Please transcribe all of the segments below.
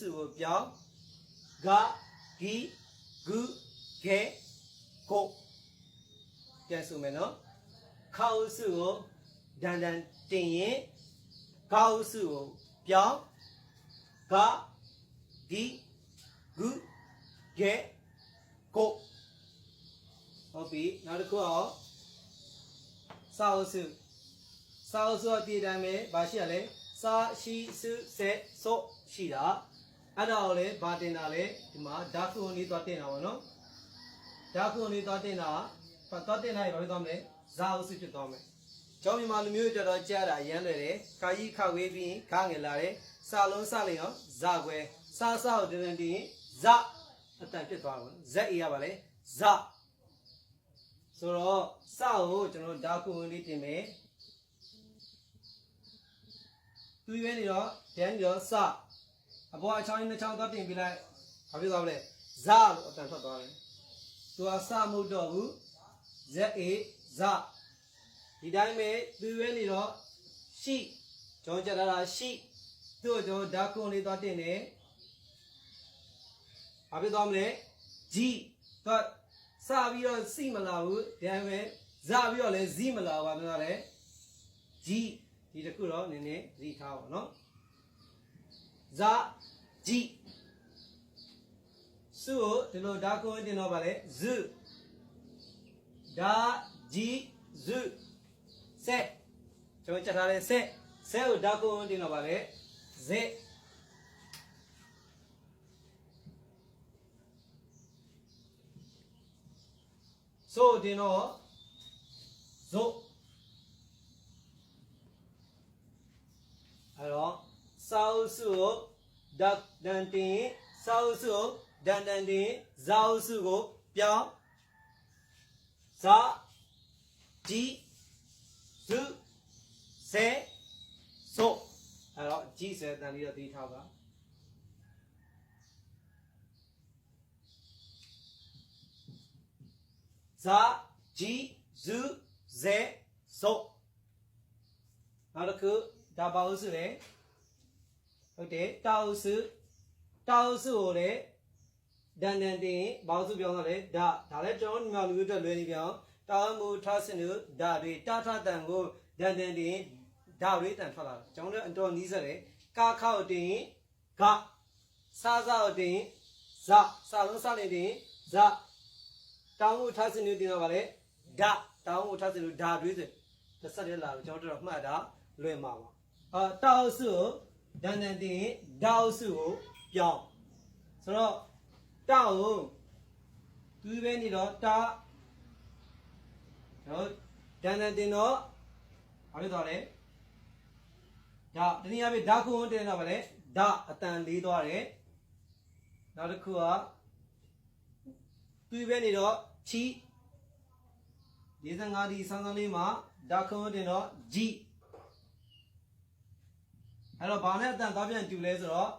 စုကိုပြောင်းဂဂီဂုဂေကိုပြန်ဆိုမယ်နော်ခောက်စုကိုဒန်ဒန်တင်ရင်ခောက်စုကိုပြောင်းဂဂီဂုဂေကိုဟုတ်ပြီနောက်တစ်ခုအောင်စာအုပ်စုစာအုပ်စုအတည်တိုင်းပဲဘာရှိရလဲစာရှိစုဆက်စောရှိတာ အဲ့ဒါကိုလေဘာတင်တာလဲဒီမှာဓာတ်ခုလေးသွားတင်တာပေါ့နော်ဓာတ်ခုလေးသွားတင်တာဘာသွားတင်လိုက်ဘာဖြစ်သွားမလဲဇာအုပ်စုဖြစ်သွားမယ်ကျောင်းမြန်မာလူမျိုးတွေတော်တော်ကြားတာအရမ်းလွယ်တယ်ခါကြီးခါဝေးပြီးခါငယ်လာတယ်စာလုံးစလိုက်ရောဇာခွဲစာစာကိုတင်တင်တင်ရင်ဇအတန်ဖြစ်သွားတယ်ပေါ့နော်ဇက်အေးရပါလေဇဆိုတော့စကိုကျွန်တော်ဓာတ်ခုလေးတင်မယ်သူရွေးနေတော့ဒန်ရောစ အပေါ်အချောင်းနှစ်ချောင်းသွားတင်ပြလိုက်ဘာဖြစ်သွားမလဲဇလို့အတန်ထွက်သွားတယ်သူကစမဟုတ်တော့ဘူးဇက်အေးဇဒီတိုင်းပဲသူရွေးနေတော့ရှိကျွန်တော်ကြက်တာရှိသူ့ကိုကျွန်တော်ဓာတ်ခုလေးသွားတင်တယ်ဘာဖြစ်သွားမလဲဂျီတော့စပြီးတော့စီမလာဘူးဒါပေမဲ့ဇပြီးတော့လည်းဇီမလာဘူးဘာပြောလဲဂျီဒီတစ်ခုတော့နည်းနည်းသတိထားပါတော့ ဇာဂျီစုကိုဒီလိုဓာတ်ကိုတင်တော့ပါလေဇဒါဂျီဇဆက်ကျွန်တော်ချက်ထားတဲ့ဆက်ဆက်ကိုဓာတ်ကိုတင်တော့ပါလေဇက်ဆိုတင်တော့ဇိုအဲ့တော့ စာအုပ်စုကိုဓာတ်တန်တင်စာအုပ်စုကိုဒန်တန်တင်ဇာအုပ်စုကိုပြောင်းဇာဂျီဇုဆဲဆိုအဲ့တော့ဂျီဆဲတန်လေးတော့သိထားပါဇာဂျီဇုဇဲဆိုနောက်တစ်ခုဒါပါအုပ်စုလေ ဟုတ်တယ်တာအုပ်စုတာအုပ်စုကိုလေဒန်ဒန်တင်ဘာအုပ်စုပြောင်းတော့လေဒါဒါလည်းကျွန်တော်ညီမလူမျိုးအတွက်လွယ်နေပြောင်းတာအမှုထားစင်တို့ဒါတွေတာထတန်ကိုဒန်ဒန်တင်ဒါတွေတန်ထွက်လာတယ်ကျွန်တော်တို့အတော်နီးစက်တယ်ကာခောက်တင်ဂစားစားကိုတင်ဇစာလုံးစားနေတင်ဇတောင်းမှုထားစင်တို့တင်တော့ဗါလေဒတောင်းမှုထားစင်တို့ဒါတွေဆိုတစ်ဆက်တည်းလာလို့ကျွန်တော်တို့မှတ်တာလွယ်မှာပါအာတာအုပ်စုကို ဒန်ဒန်တင်ဒါအုပ်စုကိုပြောင်းဆိုတော့တာကိုသူပဲနေတော့တာကျွန်တော်ဒန်ဒန်တင်တော့ဘာလို့တော့လဲဒါတနည်းအားဖြင့်ဓာခုံတင်တော့ဗါလေဓာအတန်လေးသွားတယ်နောက်တစ်ခုကသူပဲနေတော့ချီ45ဒီဆန်းဆန်းလေးမှာဓာခုံတင်တော့ G အဲ့တော့ဘာနဲ့အတန်သွားပြန်တူလဲဆိုတော့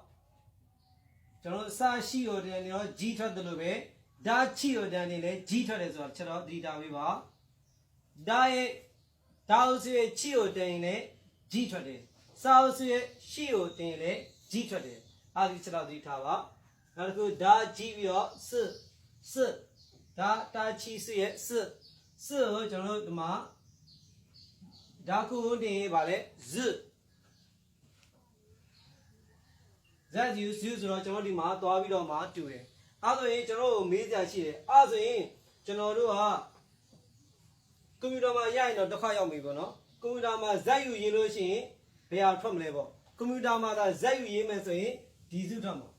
ကျွန်တော်စာရှိရတဲ့နေတော့ G ထွက်တယ်လို့ပဲဓာချီရတဲ့နေလဲ G ထွက်တယ်ဆိုတော့ချက်တော့သတိထားပေးပါဓာရဲ့ဓာအုပ်စုရဲ့ချီရတဲ့ရင်လဲ G ထွက်တယ်စာအုပ်စုရဲ့ရှိရတဲ့ရင်လဲ G ထွက်တယ်အားဒီချက်တော့သတိထားပါနောက်တစ်ခုဓာကြီးပြီးတော့စစဓာတာချီစုရဲ့စစကိုကျွန်တော်တို့ဒီမှာဓာခုတင်ရေးပါလေဇ ဇက်ယူဇူဆိုတော့ကျွန်တော်ဒီမှာသွားပြီးတော့မှတူတယ်အဲ့ဆိုရင်ကျွန်တော်တို့မေးစရာရှိတယ်အဲ့ဆိုရင်ကျွန်တော်တို့ကကွန်ပျူတာမှာရရင်တော့တစ်ခါရောက်ပြီပေါ့နော်ကွန်ပျူတာမှာဇက်ယူရေးလို့ရှိရင်ဘယ်ဟာထွက်မလဲပေါ့ကွန်ပျူတာမှာသာဇက်ယူရေးမယ်ဆိုရင်ဒီစုထွက်မှာ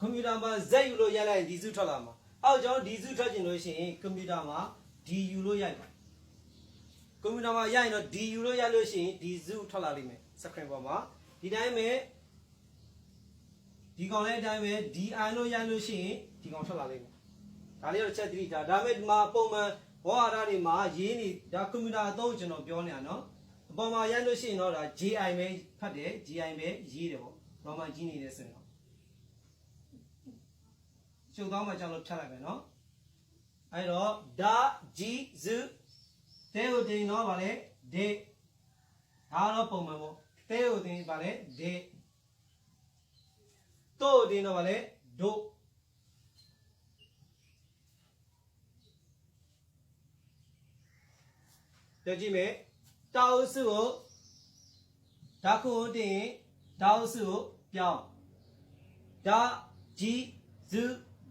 ကွန်ပျူတာမှာဇက်ယူလို့ရလိုက်ရင်ဒီစုထွက်လာမှာအောက်ကျွန်တော်ဒီစုထွက်ကျင်လို့ရှိရင်ကွန်ပျူတာမှာဒီယူလို့ရိုက်ပါကွန်ပျူတာမှာရရင်တော့ဒီယူလို့ရလို့ရှိရင်ဒီစုထွက်လာလိမ့်မယ်စခရင်ပေါ်မှာဒီတိုင်းပဲ ဒီကောင်လည်းအတိုင်းပဲ DI လို့ရိုက်လို့ရှိရင်ဒီကောင်ထွက်လာလိမ့်မယ်။ဒါလေးတော့ချက်သတိထား။ဒါပေမဲ့ဒီမှာပုံမှန်ဘောဟာရတွေမှာရေးနေဒါကွန်ပျူတာအသုံးကျွန်တော်ပြောနေတာနော်။အပေါ်မှာရိုက်လို့ရှိရင်တော့ဒါ GI ပဲဖတ်တယ် GI ပဲရေးတယ်ပေါ့။ဘာမှကြီးနေတယ်ဆိုရင်တော့ချုပ်သွားမှကြောက်လို့ဖြတ်လိုက်မယ်နော်။အဲ့တော့ဒါဂျီဇူတဲကိုတင်တော့ဗာလေဒေဒါတော့ပုံမှန်ပေါ့။တဲကိုတင်ဗာလေဒေ တော့တင်တော့ဗာလဲဒိုကြည့်ကြည့်မယ်တာအုပ်စုကိုဓာတ်ခုကိုတင်ရင်ဓာတ်အုပ်စုကိုပြောင်းဓာကြီးဇု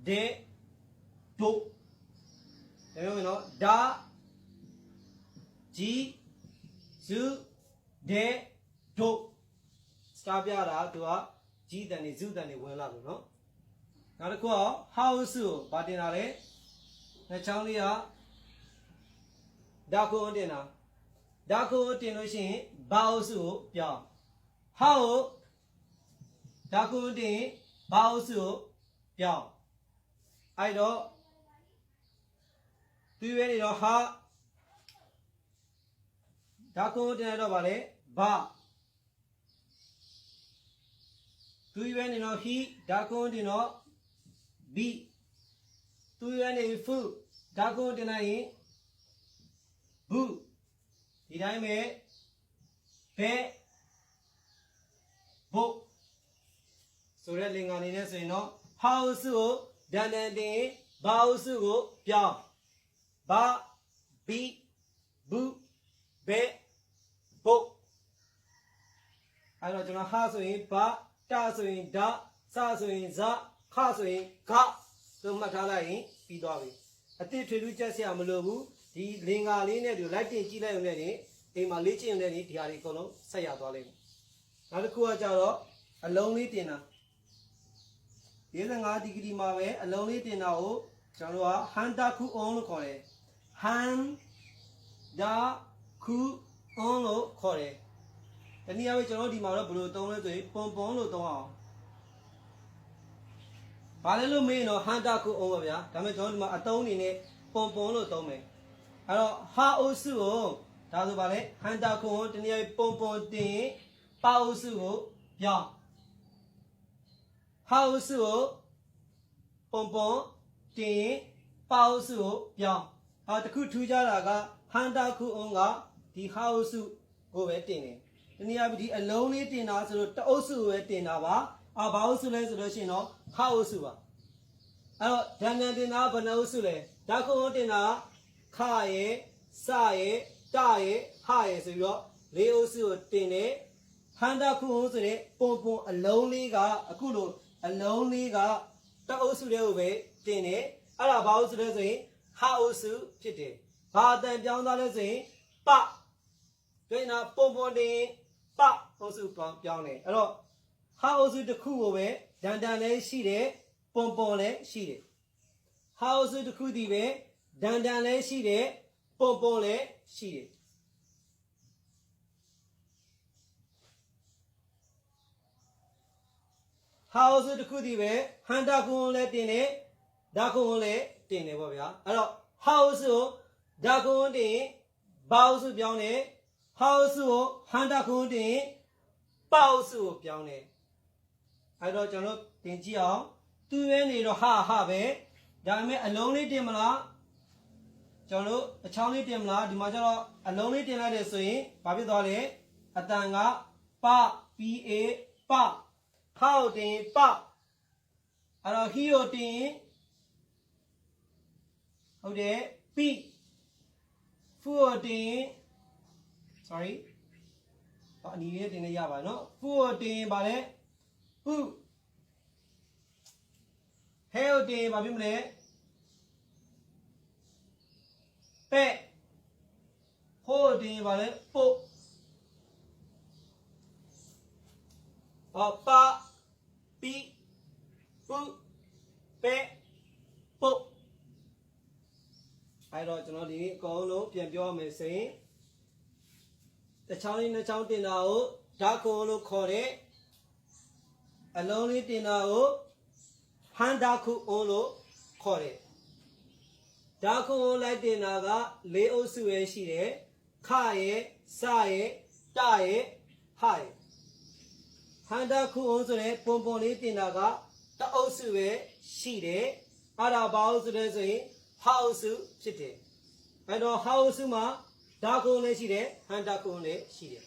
ဒေဒိုဒါမျိုးမယ်နော်ဓာ ကြီးဇုဒေဒိုစတာပြတာသူကကြီးတန်နေဇုတန်နေဝင်လာလို့နော်နောက်တစ်ခုက house ကိုဗာတင်တာလေနှစ်ချောင်းလေးကဓာတ်ခုကိုတင်တာဓာတ်ခုကိုတင်လို့ရှိရင်ဘာအုပ်စုကိုပြောင်း how ကိုဓာတ်ခုကိုတင်ရင်ဘာအုပ်စုကိုပြောင်းအဲ့တော့သူရွေးနေတော့ဟာဓာတ်ခုကိုတင်ရတော့ဗာလေဘာ သူရွေးနေတော့ he ဓာတ်ခုကိုတင်တော့ b သူရွေးနေ fu ဓာတ်ခုကိုတင်လိုက်ရင် bu ဒီတိုင်းပဲဘဲဘုတ်ဆိုတဲ့လင်္ကာအနေနဲ့ဆိုရင်တော့ house ကိုဒန်ဒန်တင် house ကိုပြောင်းဘာဘီဘူးဘဲဘုတ်အဲ့တော့ကျွန်တော်ဟာဆိုရင်ဘာ တာဆိုရင်ဒါစဆိုရင်ဇခဆိုရင်ဂသုံးမှတ်ထားလိုက်ရင်ပြီးသွားပြီအတိထွေထူးချက်စရာမလိုဘူးဒီလင်္ကာလေးနဲ့ဒီလိုက်တင်ကြည့်လိုက်ရုံနဲ့နေအိမ်မှာလေ့ကျင့်ရုံနဲ့နေဒီဟာတွေအကုန်လုံးဆက်ရသွားလိမ့်မယ်နောက်တစ်ခုကကြတော့အလုံးလေးတင်တာ45ဒီဂရီမှာပဲအလုံးလေးတင်တာကိုကျွန်တော်တို့ကဟန်တာခုအွန်လို့ခေါ်တယ်ဟန်ဒါခုအွန်လို့ခေါ်တယ် တနည်းအားဖြင့်ကျွန်တော်တို့ဒီမှာတော့ဘယ်လိုသုံးလဲဆိုရင်ပွန်ပွန်လို့သုံးအောင်ဘာလဲလို့မေးရင်တော့ဟန်တာခုအွန်ပါဗျာဒါပေမဲ့ကျွန်တော်ဒီမှာအတုံးအနေနဲ့ပွန်ပွန်လို့သုံးမယ်အဲ့တော့ဟာအိုစုကိုဒါဆိုပါလေဟန်တာခုကိုတနည်းအားဖြင့်ပွန်ပွန်တင်ရင်ပါအိုစုကိုပြောင်းဟာအိုစုကိုပွန်ပွန်တင်ရင်ပါအိုစုကိုပြောင်းဟာတခုထူးခြားတာကဟန်တာခုအွန်ကဒီဟာအိုစုကိုပဲတင်တယ် တနည်းအားဖြင့်ဒီအလုံးလေးတင်တာဆိုတော့တအုပ်စုကိုပဲတင်တာပါအာဘာအုပ်စုလဲဆိုလို့ရှိရင်တော့ဟာအုပ်စုပါအဲ့တော့ဒန်ဒန်တင်တာကဘယ်နှအုပ်စုလဲဓာတ်ခုံတင်တာကခရဲ့စရဲ့တရဲ့ဟရဲ့ဆိုပြီးတော့လေးအုပ်စုကိုတင်တယ်ဟန်တာခုံဆိုတဲ့ပုံပုံအလုံးလေးကအခုလိုအလုံးလေးကတအုပ်စုတွေကိုပဲတင်တယ်အဲ့ဒါဘာအုပ်စုလဲဆိုရင်ဟာအုပ်စုဖြစ်တယ်ဘာအတန်ပြောင်းသွားလဲဆိုရင်ပဒိနာပုံပုံတင် ပအုပ်စုပြောင်းပြောင်းတယ်အဲ့တော့ဟာအုပ်စုတစ်ခုကိုပဲဒန်ဒန်လည်းရှိတယ်ပုံပုံလည်းရှိတယ်ဟာအုပ်စုတစ်ခုတည်းပဲဒန်ဒန်လည်းရှိတယ်ပုံပုံလည်းရှိတယ်ဟာအုပ်စုတစ်ခုတည်းပဲဟန်တာကွန်လည်းတင်တယ်ဒါကွန်လည်းတင်တယ်ပေါ့ဗျာအဲ့တော့ဟာအုပ်စုကိုဒါကွန်တင်ဘာအုပ်စုပြောင်းတယ် ဟာအုပ်စုကိုဟန်တာကွန်တင်ပါအုပ်စုကိုပြောင်းတယ်အဲ့တော့ကျွန်တော်တင်ကြည့်အောင်သူရဲနေတော့ဟာဟာပဲဒါပေမဲ့အလုံးလေးတင်မလားကျွန်တော်တို့အချောင်းလေးတင်မလားဒီမှာကျတော့အလုံးလေးတင်လိုက်တယ်ဆိုရင်ဘာဖြစ်သွားလဲအတန်ကပ PA ပဟောက်တင်ပအဲ့တော့ဟီယိုတင်ဟုတ်တယ်ပိဖူယိုတင် sorry အနီလေးတင်နေရပါနော်ဖူယိုတင်ပါလေဖူဟဲယိုတင်ဘာဖြစ်မလဲပဲ့ဟိုတင်ပါလေပုတ်ဟောပါပီပူပဲ့ပုတ်အဲ့တော့ကျွန်တော်ဒီနေ့အကုန်လုံးပြန်ပြောရမယ်ဆိုရင် တစ်ချောင်းလေးနှစ်ချောင်းတင်တာကိုဓာတ်ကုံလို့ခေါ်တဲ့အလုံးလေးတင်တာကိုဟန်ဓာတ်ခုအုံးလို့ခေါ်တယ်ဓာတ်ခုအုံးလိုက်တင်တာကလေးအုပ်စုရဲ့ရှိတယ်ခရဲ့စရဲ့တရဲ့ဟရဲ့ဟန်ဓာတ်ခုအုံးဆိုတဲ့ပုံပုံလေးတင်တာကတအုပ်စုပဲရှိတယ်အဲ့ဒါဘာအုပ်စုလဲဆိုရင်ဟာအုပ်စုဖြစ်တယ်အဲ့တော့ဟာအုပ်စုမှာ ဓာတ်ကုံလည်းရှိတယ်ဟန်ဓာတ်ကုံလည်းရှိတယ်